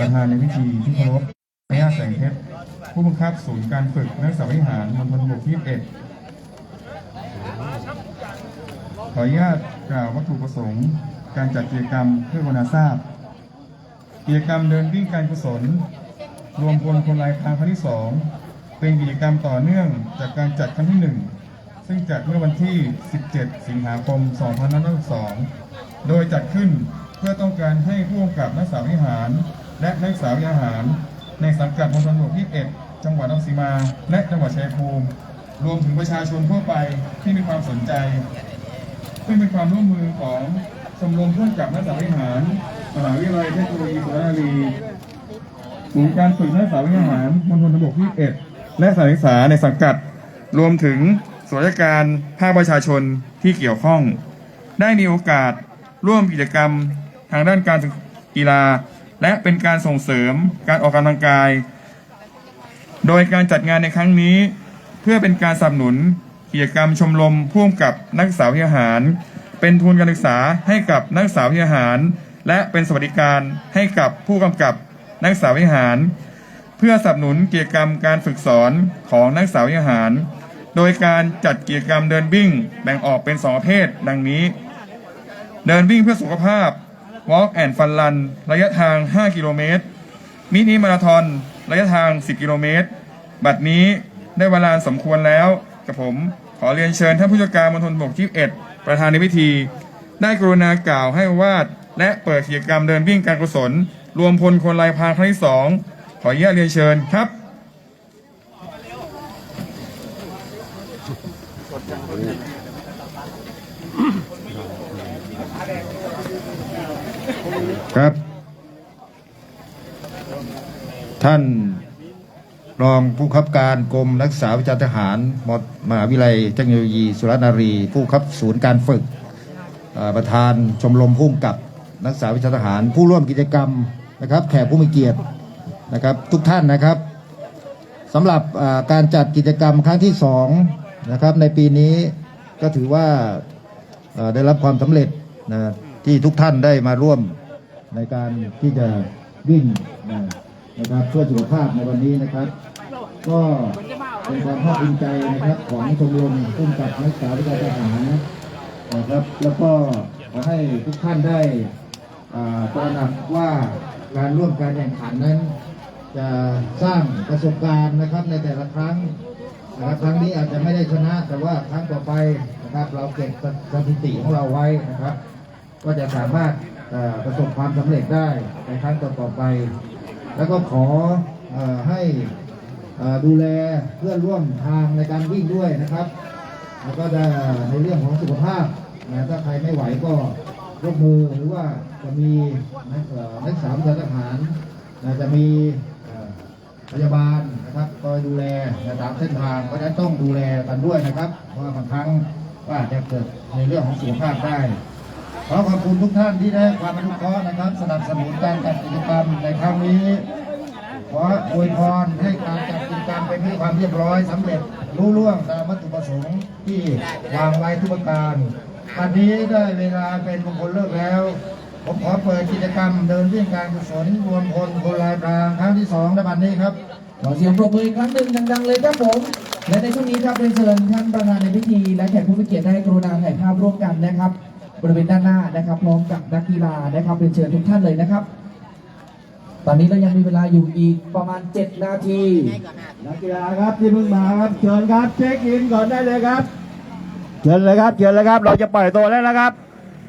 ประธานในพิธีที่เคารพพระญาแสงเพชรผู้บังคับศูนย์การฝึกนักศึกษาวิหารมณฑลบกที่11ขออนุญาตกล่าววัตถุประสงค์ การจัดกิจกรรมเพื่อคนาทราบ กิจกรรมเดินวิ่งการกุศล รวมพลคนลายพรางครั้งที่2เป็นกิจกรรมต่อเนื่องจากการจัดครั้งที่ 1 ซึ่งจัดเมื่อวันที่ 17 สิงหาคม 2562 โดยจัดขึ้นเพื่อต้องการให้ผู้กำกับนักศึกษาวิหาร และนักศึกษาวิหาร ในสังกัดมณฑลบกที่11จังหวัดนครศรีมา และจังหวัดชัยภูมิ รวมถึงประชาชนทั่วไปที่มีความสนใจ ซึ่งเป็นความร่วมมือของชมรมผู้กำกับนักศึกษาวิหารมหาวิทยาลัยเทคโนโลยีสุรานารีศูนย์การฝึกนักศึกษาวิหารมณฑลบกที่11และสถานศึกษาในสังกัด รวมถึงส่วนราชการภาคประชาชนที่เกี่ยวข้อง ได้มีโอกาสร่วมกิจกรรมทางด้านการกีฬา และเป็นการส่งเสริมการออกกำลังกาย โดยการจัดงานในครั้งนี้ เพื่อเป็นการสนับสนุนกิจกรรมชมรมพ่วงกับนักศึกษาวิทยาหาร เป็นทุนการศึกษาให้กับนักศึกษาวิทยาหาร และเป็นสวัสดิการให้กับผู้กำกับนักศึกษาวิทยาหาร เพื่อสนับสนุนกิจกรรมการฝึกสอนของนักศึกษาวิทยาหาร โดยการจัดกิจกรรมเดินวิ่งแบ่งออกเป็นสองประเภทดังนี้ เดินวิ่งเพื่อสุขภาพ Walk and Fun Run ระยะทาง 5 กิโลเมตร มินิมาราธอนระยะทาง 10 กิโลเมตร บัดนี้ได้เวลาสมควรแล้วกับผมขอเรียนเชิญท่านผู้จัดการมณฑลบกที่1ประธานในพิธี ได้กรุณากล่าวให้วาด และเปิดกิจกรรมเดินวิ่งการกุศล รวมพลคนลายพางครั้งที่สองขออนุญาตเรียนเชิญครับ ครับ ท่านรองผู้ขับการกรมนักษาวิชาทหารมมหาวิทยาลัยเทคโนโลยี สุรนารี ผู้ขับศูนย์การฝึกประธานชมรมพุ่มกับนักศึกษาวิชาทหาร ผู้ร่วมกิจกรรมนะครับ แขกผู้มีเกียรตินะครับ ทุกท่านนะครับสำหรับการจัดกิจกรรมครั้งที่สองนะครับในปีนี้ก็ถือว่าได้รับความสำเร็จนะที่ทุกท่านได้มาร่วม ในการที่จะวิ่งนะครับเพื่อสุขภาพในวันนี้นะครับ ก็เป็นความภาคภูมิใจนะครับของชมรมพุ่มกับนักศึกษาวิชาทหารนะครับ แล้วก็ขอให้ทุกท่านได้อ่าตระหนักว่าการร่วมการแข่งขันนั้น จะสร้างประสบการณ์นะครับในแต่ละครั้งนะครับครั้งนี้อาจจะไม่ได้ชนะ แต่ว่าครั้งต่อไปนะครับ เราเก็บสถิติของเราไว้นะครับ ก็จะสามารถ ประสบความสำเร็จได้ในครั้งต่อๆไป แล้วก็ขออให้ดูแลเพื่อนร่วมทางในการวิ่งด้วยนะครับ แล้วก็จะในเรื่องของสุขภาพนะถ้าใครไม่ไหวก็ยกมือหรือว่าจะมีนักเอ่อนักศึกษาวิชาทหารนะจะมีพยาบาลนะครับคอยดูแลนะตามเส้นทางเพราะฉะนั้นต้องดูแลกันด้วยนะครับ เพราะบางครั้งก็อาจจะเกิดในเรื่องของสุขภาพได้ ขอขอบคุณทุกท่านที่ได้ความอนุเคราะห์นะครับ สนับสนุนการจัดกิจกรรมในครั้งนี้ ขออวยพรให้การจัดกิจกรรมเป็นที่ความเรียบร้อยสำเร็จรุ่ล่วงตามวัตถุประสงค์ที่วางไว้ทุกประการวันนี้ได้เวลาเป็นมงคลเลิกแล้ว ผมขอเปิดกิจกรรมเดินวิ่งการกุศลรวมพลคนลายพรางครั้งที่สองในบัดนี้ครับขอเสียงปรบมืออีกครั้งหนึ่งดังๆเลยครับผม และในช่วงนี้ครับเรียนเชิญท่านประธานในพิธี และแขกผู้มีเกียรติได้กรุณาถ่ายภาพร่วมกันนะครับ บริเวณด้านหน้านะครับ พร้อมกับนักกีฬานะครับเรียนเชิญทุกท่านเลยนะครับ ตอนนี้เรายังมีเวลาอยู่อีกประมาณ 7 นาทีนักกีฬาครับที่เพิ่งมาครับเชิญครับเช็คอินก่อนได้เลยครับเชิญเลยครับเชิญเลยครับ เราจะปล่อยตัวแล้วนะครับ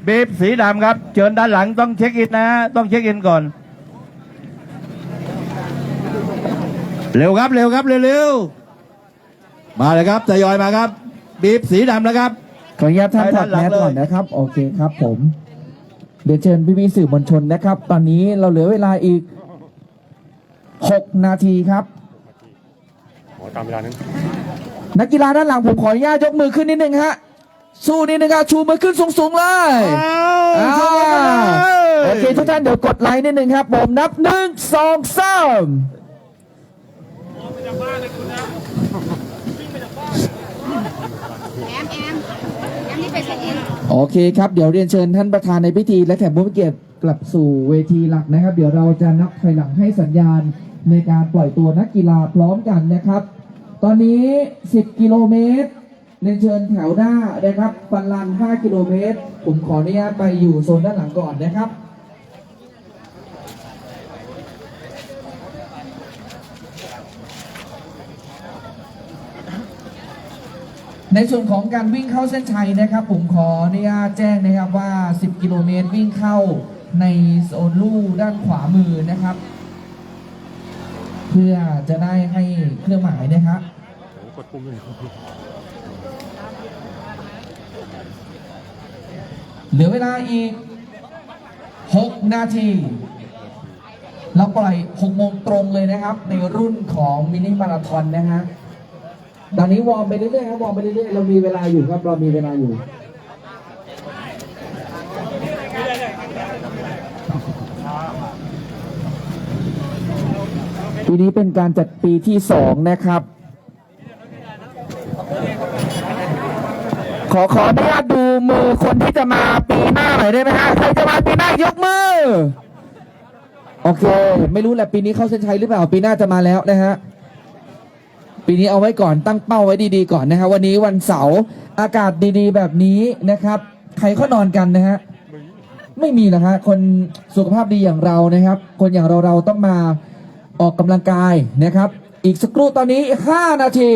บีบสีดำครับเชิญด้านหลังต้องเช็คอินนะต้องเช็คอินก่อน เร็วครับเร็วครับเร็วๆมาเลยครับทยอยมาครับบีบสีดำนะครับ ขออนุญาตท่านไปถอด้าดนหลัแมงสก่อนเลยนะครับ โอเคครับผม เดี๋ยวเชิญพี่ๆสื่อมวลชนนะครับ ตอนนี้เราเหลือเวลาอีก 6 นาทีครับตามเวลานั้นนักกีฬาด้านหลังผมขออนุญาตยกมือขึ้นนิดนึงฮะ สู้นิดนึงครับชูมือขึ้นสูงๆเลยอ่าโอเคทุกท่านเดี๋ยวกดไลค์นิดนึงครับ ผมนับหนึ่งสองสาม แอมแอมแอมนี่ไป โอเคครับ เดี๋ยวเรียนเชิญท่านประธานในพิธี และแขกผู้มีเกียรติกลับสู่เวทีหลักนะครับ เดี๋ยวเราจะนับถอยหลังให้สัญญาณในการปล่อยตัวนักกีฬาพร้อมกันนะครับ ตอนนี้ 10 กิโลเมตรเรียนเชิญแถวหน้านะครับฟันลัน 5 กิโลเมตร ผมขออนุญาตไปอยู่โซนด้านหลังก่อนนะครับ ในส่วนของการวิ่งเข้าเส้นชัยนะครับ ผมขออนุญาตแจ้งนะครับว่า 10 กิโลเมตรวิ่งเข้าในโซนลู่ด้านขวามือนะครับ เพื่อจะได้ให้เครื่องหมายนะครับกดปุ่มเลยเหลือเวลาอีก 6 นาที เราปล่อย 6 โมงตรงเลยนะครับ ในรุ่นของมินิมาราธอนนะฮะ ตอนนี้วอร์มไปเรื่อยๆครับวอร์มไปเรื่อยๆเรามีเวลาอยู่ครับ เรามีเวลาอยู่ปีนี้เป็นการจัดปีที่2นะครับ ขอขออนุญาตดูมือคนที่จะมาปีหน้าหน่อยได้ไหมฮะใครจะมาปีหน้ายกมือ โอเค ไม่รู้แหละปีนี้เข้าเส้นชัยหรือเปล่าปีหน้าจะมาแล้วนะฮะ ปีนี้เอาไว้ก่อนตั้งเป้าไว้ดีๆก่อนนะฮะวันนี้วันเสาร์อากาศดีๆ แบบนี้นะครับ ใครเขานอนกันนะฮะไม่มีนะฮะคนสุขภาพดีอย่างเรานะครับ คนอย่างเราเราต้องมาออกกำลังกายนะครับ อีกสักครู่ตอนนี้ 5 นาที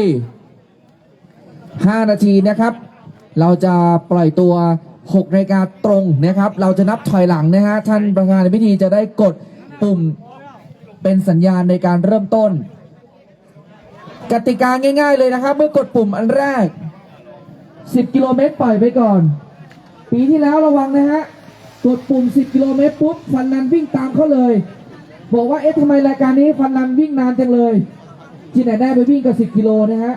5 นาทีนะครับ เราจะปล่อยตัว6นาฬิกาตรงนะครับ เราจะนับถอยหลังนะฮะท่านประธานในพิธีจะได้กดปุ่มเป็นสัญญาณในการเริ่มต้น กติกาง่าย ๆเลยนะครับ เมื่อกดปุ่มอันแรก 10 กิโลเมตรปล่อยไปก่อน ปีที่แล้วระวังนะฮะ กดปุ่ม 10 กิโลเมตรปุ๊บฟันนันวิ่งตามเขาเลย บอกว่าเอ๊ะทำไมรายการนี้ฟันนันวิ่งนานจังเลยที่ไหนได้ไปวิ่งกับ 10 กิโลนะฮะ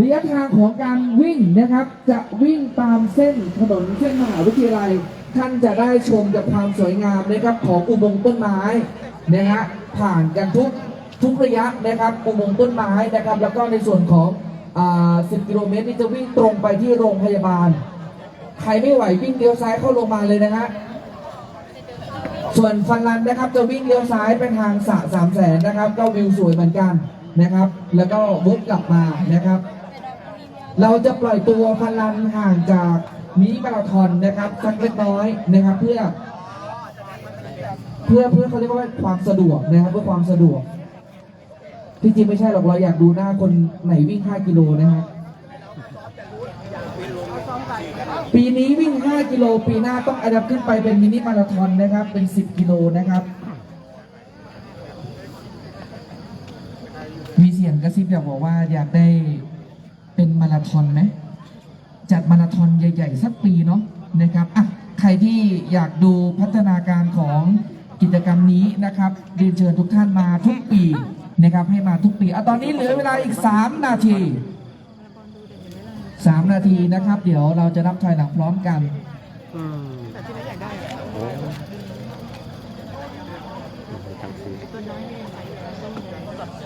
ระยะทางของการวิ่งนะครับ จะวิ่งตามเส้นถนนเส้นมหาวิทยาลัย ท่านจะได้ชมกับความสวยงามนะครับของอุโมงค์ต้นไม้นะฮะผ่านกันทุก ทุกระยะนะครับอุโมงค์ต้นไม้นะครับ แล้วก็ในส่วนของอ10 กิโลเมตรนี่จะวิ่งตรงไปที่โรงพยาบาล ใครไม่ไหววิ่งเลี้ยวซ้ายเข้าโรงพยาบาลเลยนะฮะส่วนฟันลันนะครับจะวิ่งเลี้ยวซ้ายไปทางสระสามแสนนะครับ ก็วิวสวยเหมือนกันนะครับ แล้วก็วกกลับมานะครับ เราจะปล่อยตัวฟันลันห่างจากมินิมาราธอนนะครับสักเล็กน้อยนะครับ เพื่อ เพื่อเพื่อเขาเรียกว่าความสะดวกนะครับเพื่อความสะดวก ที่จริงไม่ใช่หรอกเราอยากดูหน้าคนไหนวิ่ง 5 กิโลนะฮะปีนี้วิ่ง 5 กิโล ปีหน้าต้องอัดับขึ้นไปเป็นมินิมาราธอนนะครับ เป็น 10 กิโลนะครับ มีเสียงกระซิบอยากบอกว่าอยากได้เป็นมาราธอนไหมจัดมาราธอนใหญ่ ๆ สักปีเนาะนะครับอะใครที่อยากดูพัฒนาการของกิจกรรมนี้นะครับเรียนเชิญทุกท่านมาทุกปี นะครับให้มาทุกปีอะตอนนี้เหลือเวลาอีก 3 นาที 3 นาทีนะครับ เดี๋ยวเราจะนับถอยหลังพร้อมกัน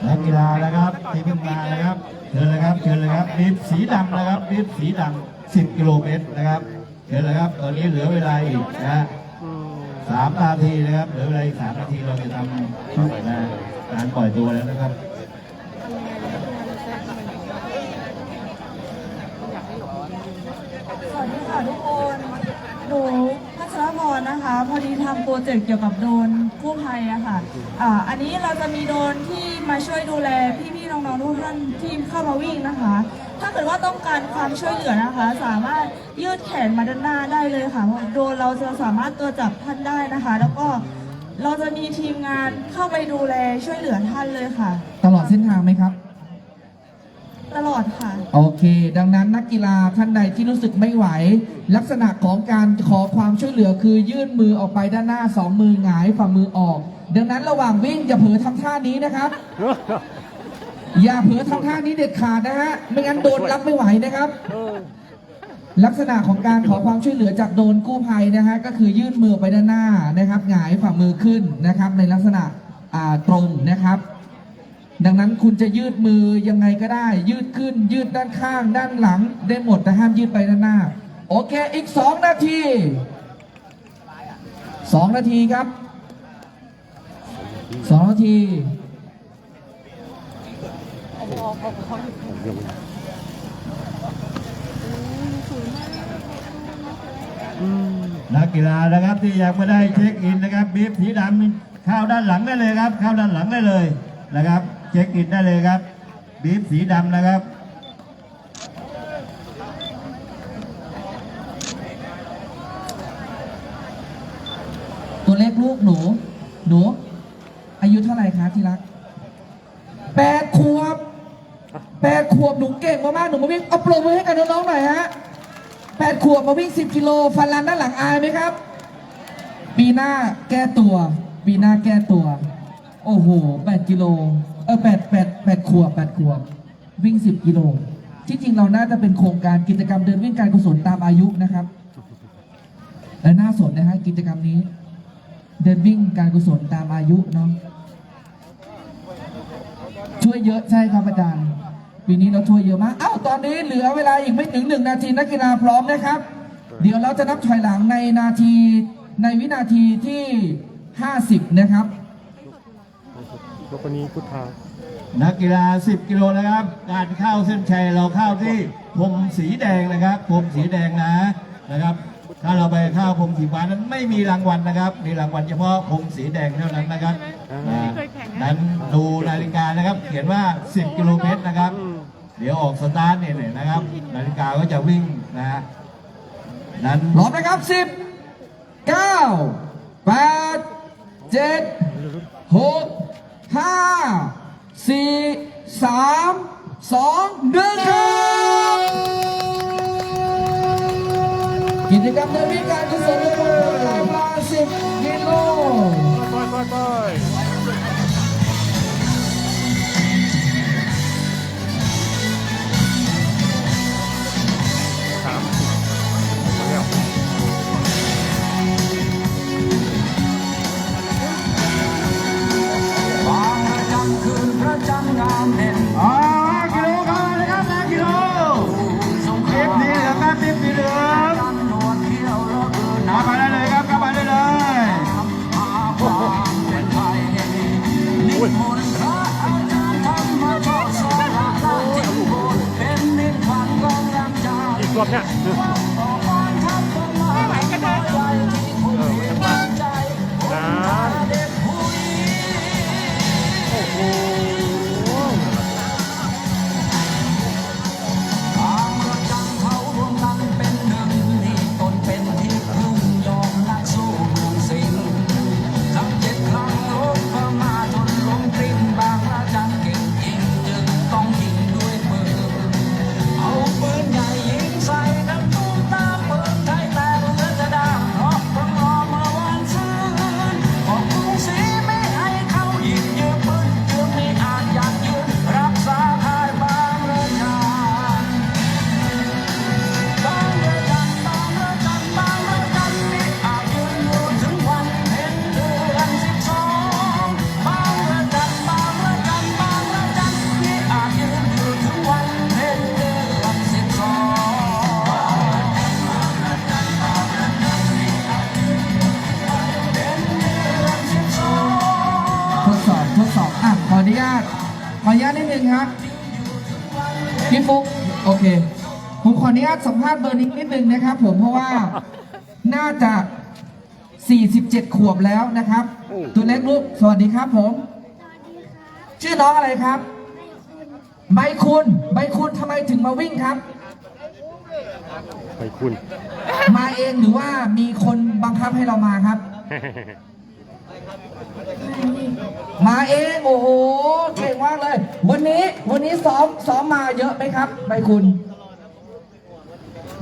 นักกีฬานะครับที่เพิ่งมานะครับเชิญเลยครับเชิญเลยครับบีบสีดำนะครับบีบสีดำ10กิโลเมตรนะครับเชิญเลยครับตอนนี้เหลือเวลาอีกนะสามนาทีนะครับเหลือเวลาอีกสามนาทีเราจะทำช่วงนะ การปล่อยตัวแล้วนะครับสวัสดีค่ะทุกคนหนูพัชรพรนะคะ พอดีทำโปรเจกต์เกี่ยวกับโดนกู้ภัยอะค่ะอ่าอันนี้เราจะมีโดนที่มาช่วยดูแลพี่ๆน้องๆทุกท่านที่เข้ามาวิ่งนะคะ ถ้าเกิดว่าต้องการความช่วยเหลือนะคะ สามารถยืดแขนมาด้านหน้าได้เลยค่ะโดนเราจะสามารถตัวจับท่านได้นะคะ แล้วก็ เราจะมีทีมงานเข้าไปดูแลช่วยเหลือท่านเลยค่ะ ตลอดเส้นทางไหมครับ ตลอดค่ะ โอเค ดังนั้นนักกีฬาท่านใดที่รู้สึกไม่ไหว ลักษณะของการขอความช่วยเหลือคือยื่นมือออกไปด้านหน้าสองมือหงายฝ่ามือออก ดังนั้นระหว่างวิ่งอย่าเผลอทำท่านี้นะครับ อย่าเผลอทำท่านี้เด็ดขาดนะฮะไม่งั้นโดนรับไม่ไหวนะครับ ลักษณะของการขอความช่วยเหลือจากโดนกู้ภัยนะฮะก็คือยื่นมือไปด้านหน้านะครับหงายฝ่ามือขึ้นนะครับ ในลักษณะตรงนะครับ ดังนั้นคุณจะยืดมือยังไงก็ได้ ยืดขึ้น ยืดด้านข้าง ด้านหลัง ได้หมดแต่ห้ามยืดไปด้านหน้า โอเคอีก 2 นาที 2 นาทีครับ 2 นาที นักกีฬานะครับที่ยังไม่ได้เช็คอินนะครับบีบสีดำเข้าด้านหลังได้เลยครับ เข้าด้านหลังได้เลยนะครับ เช็คอินได้เลยครับบีบสีดำนะครับตัวเล็กลูกหนู หนู อายุเท่าไหร่คะที่รักแปดขวบแปดขวบหนูเก่งมากๆหนูมาวิ่งเอาปรบมือให้กับน้องๆหน่อยฮะ แปดขวบมาวิ่งสิบกิโล ฟันลันด้านหลังอายไหมครับ ปีหน้าแก้ตัว ปีหน้าแก้ตัว โอ้โหแปดกิโล เออแปดแปดแปดขวบแปดขวบ วิ่งสิบกิโล ที่จริงเราน่าจะเป็นโครงการกิจกรรมเดินวิ่งการกุศลตามอายุนะครับ และน่าสนนะฮะกิจกรรมนี้ เดินวิ่งการกุศลตามอายุเนาะช่วยเยอะใช่ครับอาจารย์ ปีนี้เราช่วยเยอะมากอ้าวตอนนี้เหลือเวลาอีกไม่ถึงหนึ่งนาทีนักกีฬาพร้อมนะครับ เดี๋ยวเราจะนับถอยหลังในนาทีในวินาทีที่ 50 นะครับยกคนนี้พุทธานักกีฬา 10 กิโลนะครับ การเข้าเส้นชัยเราเข้าที่พรมสีแดงนะครับพรมสีแดงนะนะครับ ถ้าเราไปเข้าพรมสีฟ้านั้นไม่มีรางวัลนะครับ มีรางวัลเฉพาะพรมสีแดงเท่านั้นนะครับอ่านั้นดูนาฬิกานะครับ เขียนว่า 10 กิโลเมตรนะครับ เดี๋ยวออกสตาร์ทเนี่ยนะครับ นาฬิกาก็จะวิ่งนะฮะนั้นพร้อมนะครับ 10 9 8 7 6 5 4 3 2 1ครับกิจกรรมเดินวิ่งการกุศลในวันเวลา10กิโล อีก ผมขออนุญาตสัมภาษณ์เบอร์นี้นิดนึงนะครับ ผมเพราะว่าน่าจะ 47 ขวบแล้วนะครับ ตัวเล็กลูกสวัสดีครับผม ชื่อน้องอะไรครับ ใบคุณใบคุณทำไมถึงมาวิ่งครับ ไปคุณ มาเองหรือว่ามีคนบังคับให้เรามาครับ มาเองโอ้โหเก่งมากเลย วันนี้วันนี้ซ้อมซ้อมมาเยอะไหมครับ ใบคุณ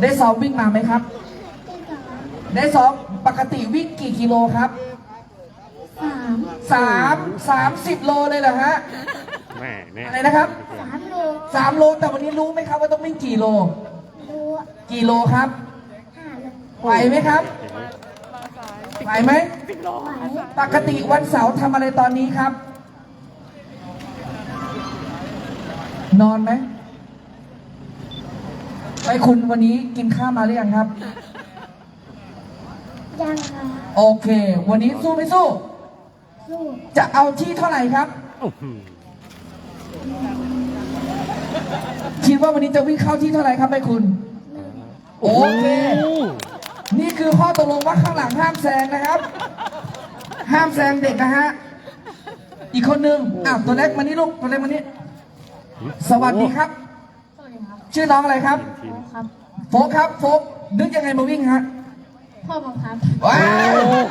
ได้ซ้อมวิ่งมาไหมครับ ได้ซ้อมปกติวิ่งกี่กิโลครับสามสามสามสิบโลเลยเหรอฮะแม่แน่อะไรนะครับสามโลสามโลแต่วันนี้รู้ไหมครับว่าต้องวิ่งกี่โลรัวกี่โลครับห้าโลไหวไหมครับไหวไหมไหวปกติวันเสาร์ทำอะไรตอนนี้ครับ นอนไหม ไอ้คุณวันนี้กินข้าวมาหรือยังครับ ยังค่ะโอเค วันนี้สู้ไม่สู้ สู้จะเอาที่เท่าไหร่ครับ คิดว่าวันนี้จะวิ่งเข้าที่เท่าไหร่ครับไอ้คุณ โอเค นี่คือข้อตกลงว่าข้างหลังห้ามแซงนะครับ ห้ามแซงเด็กนะฮะ อีกคนนึงอ้าวตัวเล็กมานี่ลูกตัวเล็กมานี่ สวัสดีครับสวัสดีครับ ชื่อน้องอะไรครับ ครับโฟกครับโฟกนึกยังไงมาวิ่งฮะพ่อบังคับว้าว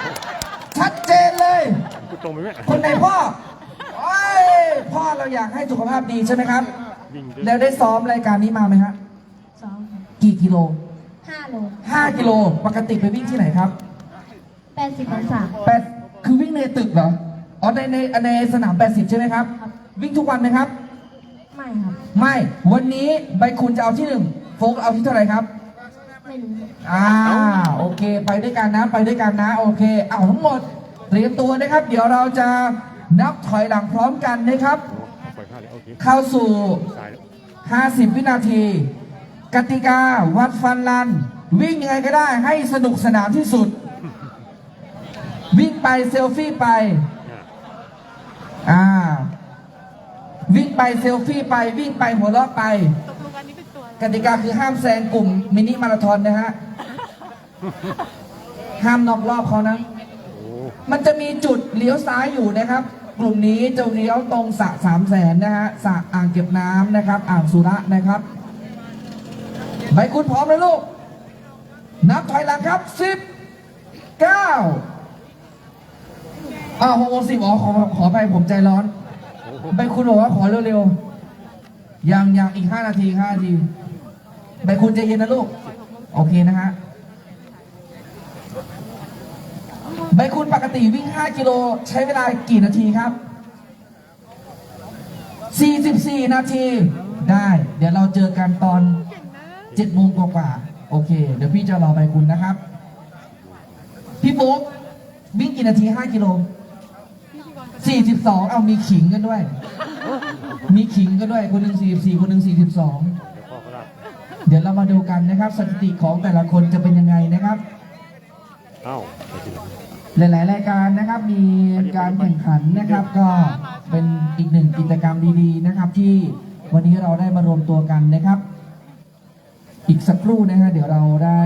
ชัดเจนเลยตรงไปไหมคนไหนพ่อโอ้ยพ่อเราอยากให้สุขภาพดีใช่ไหมครับ วิ่งด้วยแล้วได้ซ้อมรายการนี้มาไหมฮะ สองครับกี่กิโล ห้าโล5 กิโล ปกติไปวิ่งที่ไหนครับแปดสิบองศาแปดคือวิ่งในตึกเหรอ อ๋อในในในสนาม 80 ใช่ไหมครับครับวิ่งทุกวันไหมครับ ไม่ครับ ไม่วันนี้ใบคุณจะเอาที่หนึ่งโฟกเอาที่เท่าไหร่ครับไม่รู้อ่าโอเค ไปด้วยกันนะไปด้วยกันนะ โอเค เอาทั้งหมดเตรียมตัวนะครับ เดี๋ยวเราจะนับถอยหลังพร้อมกันนะครับปล่อยผ้าเลยโอเคเข้าสู่สายแล้ว50 วินาที กติกาวัดฟันลัน วิ่งยังไงก็ได้ให้สนุกสนานที่สุด วิ่งไปเซลฟี่ไป อ่าวิ่ง ไปเซลฟี่ไปวิ่งไปหัวเราะไปกติกาคือห้ามแซงกลุ่มมินิมาราธอนนะฮะ ห้ามนอกรอบเขานะโอ้มันจะมีจุดเลี้ยวซ้ายอยู่นะครับ กลุ่มนี้จะเลี้ยวตรงสระสามแสนนะฮะสระอ่างเก็บน้ำนะครับ อ่างสุระนะครับใบคุณพร้อมเลยลูก นับถอยหลังครับสิบเก้าอ้าวหกโมงสิบอ๋อขอขอไปผมใจร้อน ใบคุณบอกว่าขอเร็วๆยังยังอีกห้านาทีห้านาทีใบคุณใจเย็นนะลูก โอเคนะฮะใบคุณปกติวิ่ง 5 กิโลใช้เวลากี่นาทีครับ 44 นาที ได้ เดี๋ยวเราเจอกันตอน7โมงกว่าๆ โอเค เดี๋ยวพี่จะรอใบคุณนะครับ พี่บุ๊กวิ่งกี่นาที 5 กิโล 42เอามีขิงกันด้วย มีขิงกันด้วยคนหนึ่ง44คนหนึ่ง42เดี๋ยวพ่อก็ได้เดี๋ยวเรามาดูกันนะครับ สถิติของแต่ละคนจะเป็นยังไงนะครับเอ้าไปทีหลังหลาย ๆ รายการนะครับมีการแข่งขันนะครับ ก็เป็นอีกหนึ่งกิจกรรมดีๆนะครับ ที่วันนี้เราได้มารวมตัวกันนะครับ อีกสักครู่นะฮะเดี๋ยวเราได้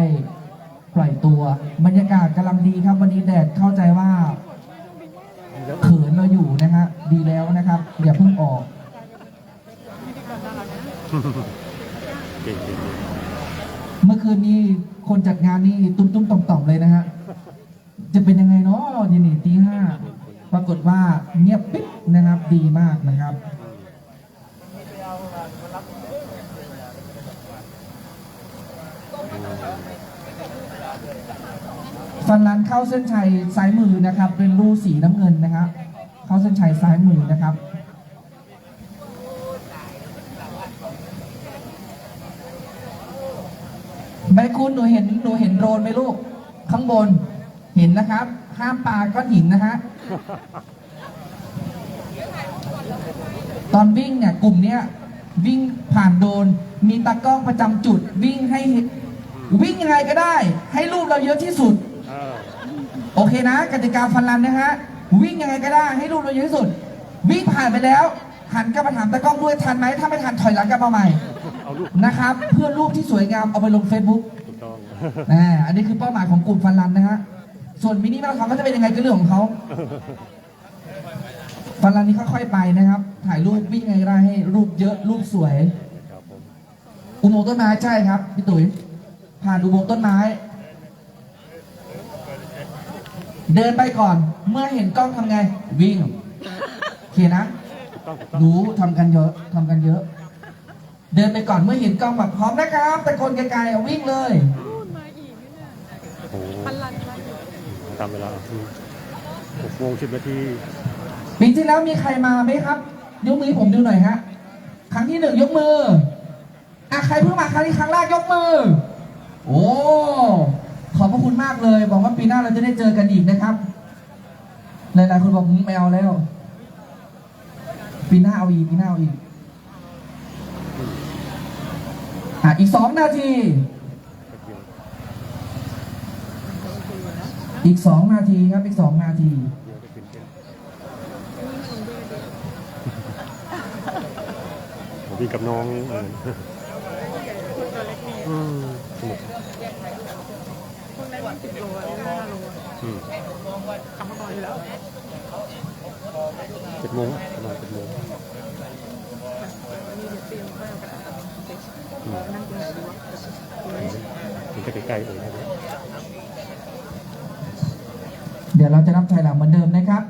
ปล่อยตัว บรรยากาศกำลังดีครับ วันนี้แดดเข้าใจว่าเขิน เราอยู่นะฮะดีแล้วนะครับ อย่าเพิ่งออกเก่งเก่งเก่งเมื่อคืนนี้คนจัดงานนี่ตุ้มตุ้มๆต่อมต่อมๆเลยนะฮะจะเป็นยังไงเนาะเย็นนี่ตีห้าปรากฏว่าเงียบปิ๊บนะครับ ดีมากนะครับฟันลันเข้าเส้นชัยซ้ายมือนะครับ เป็นรูสีน้ำเงินนะครับ เข้าเส้นชัยซ้ายมือนะครับใบคุณหนูเห็นหนูเห็นโดรนไหมลูก ข้างบนเห็นนะครับ ห้ามปาก้อนหินนะฮะตอนวิ่งเนี่ยกลุ่มเนี้ยวิ่งผ่านโดรนมีตากล้องประจำจุด วิ่งให้เห็นวิ่งยังไงก็ได้ ให้รูปเราเยอะที่สุดเออโอเคนะกติกาฟันรันนะฮะ วิ่งยังไงก็ได้ให้รูปเราเยอะที่สุด วิ่งผ่านไปแล้ว หันกลับมาถามตากล้องด้วยทันไหมถ้าไม่ทันถอยหลังกลับมาใหม่เอาลูกนะครับ เพื่อรูปที่สวยงามเอาไปลง Facebook ถูกต้องอ่าอันนี้คือเป้าหมายของกลุ่มฟันรันนะฮะส่วนมินิมาราธอนก็จะเป็นยังไงก็เรื่องของเขาฟันรันนี้ค่อยๆไปนะครับ ถ่ายรูปวิ่งไงก็ได้ให้รูปเยอะรูปสวย ครับผมอุโมงค์ต้นไม้ใช่ครับพี่ตุ๋ยผ่านอุโมงค์ต้นไม้ เดินไปก่อน เมื่อเห็นกล้องทำไง วิ่งโอเคนะถูกต้องถูกต้องรู้ทำกันเยอะทำกันเยอะ เดินไปก่อนเมื่อเห็นกล้องแบบพร้อมนะครับตะโกนไกลๆอะวิ่งเลยโอ้โหทำเวลาอืมหกโมงสิบนาทีปีที่แล้วมีใครมาไหมครับ ยกมือให้ผมดูหน่อยฮะ ครั้งที่หนึ่งยกมืออะใครเพิ่งมาครั้งนี้ครั้งแรกยกมือ โอ้ขอบ พระคุณมากเลยบอกว่าปีหน้าเราจะได้เจอกันอีกนะครับ หลายๆคนบอกมไม่เอาแล้ว ปีหน้าเอาอีกปีหน้าเอาอีกอะอีกสองนาที อีกสองนาทีครับอีกสองนาทีผมวิ่งกั บน้องเอออืมสนุกอืมเจ็ดโมงประมาณเจ็ดโมงอืมถึงจะใกล้ๆเองนะครับ เดี๋ยวเราจะนับถอยหลังเหมือนเดิมนะครับ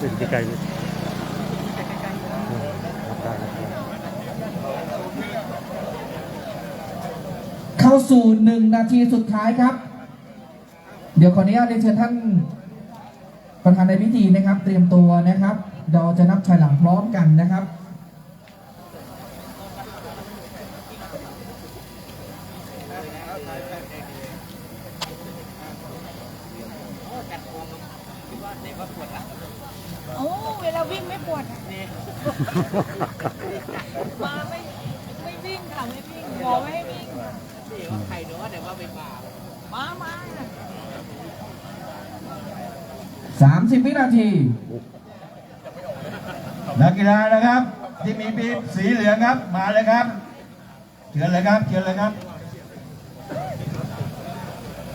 ถึงใกล้ๆเลยอืมรับได้รับได้ เข้า สู่หนึ่งนาทีสุดท้ายครับ เดี๋ยวขออนุญาตเรียนเชิญท่านประธานในพิธีนะครับ เตรียมตัวนะครับ เราจะนับถอยหลังพร้อมกันนะครับโอ้เวลาวิ่งไม่ปวดอะมาไม่ไม่วิ่งค่ะไม่วิ่งหมอไม่ให้ วิ่งใครเนาะเดี๋ยวว่าไปป่ามามา30วินาทีนักกีฬานะครับ ที่มีบีบสีเหลืองครับ มาเลยครับเชิญเลยครับเชิญเลยครับ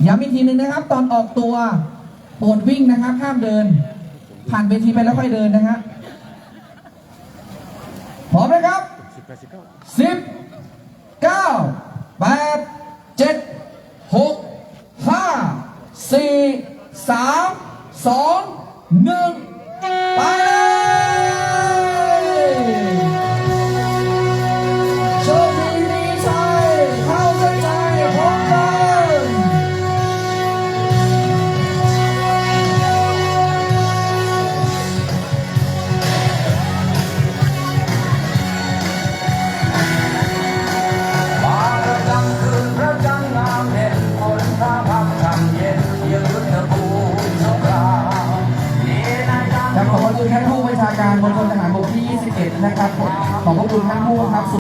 ย้ำอีกทีหนึ่งนะครับ ตอนออกตัวโปรดวิ่งนะครับห้ามเดิน ผ่านเวทีไปแล้วค่อยเดินนะฮะพร้อมนะครับสิบเก้า แปดเจ็ดหกห้าสี่สามสองหนึ่ง นะครับขอบพระคุณท่านผู้ครับ